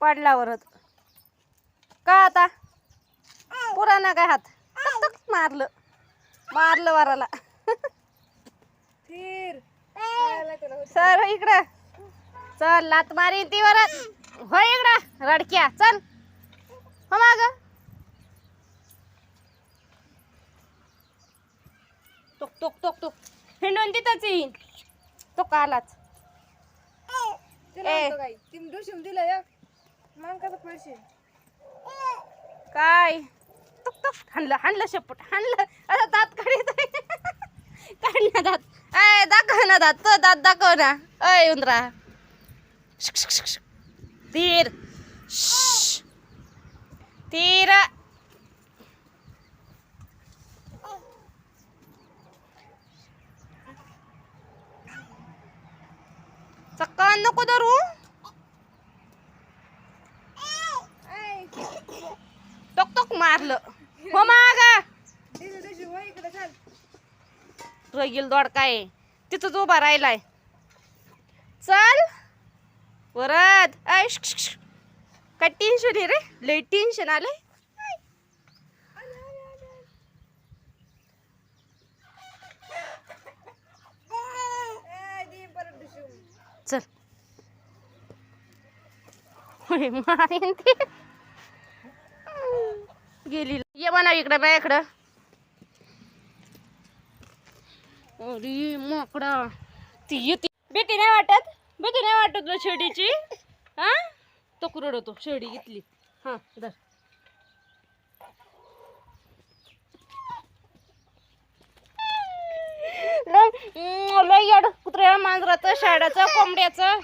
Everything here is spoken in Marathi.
पडल्यावरच. का आता. पुराणा काय हात? मारलं. मारलं वराला. सर इकडं. चल लात मारी ती वरात. हो इकडं. रडक्या. चल. हो माग. टोक टोक टोक टोक. हिंडून तिथंच येईन. तो कालाच. ए. दिला मग कसं पैसे? काय? तुक तुक हाणलं हाणलं शेपूट हाणलं. आता दात काढीत काढ ना दात. अय दाखव ना दात. तो दात दाखव ना. अय उंदरा. शिक, शिक, शिक, शिक. तीर. तीर. चक्का नको धरू टोक टोक मारलं. हो माग. रगील दोड काय तिथंच उभा राहिलाय. चल. परत आय काय टेन्शन आहे रे? लय टेन्शन आलंय. चल. मारेन ते. गेली. ये म्हणा इकडं माझ्याकडं अरे मोकडा ती येते. भीती नाही वाटत? भीती नाही वाटत ना शेडीची? हा? तो होतो शेडी घेतली हा धर. लय लय याड कुत्र्या मांजराचं शाळाचं कोंबड्याचं.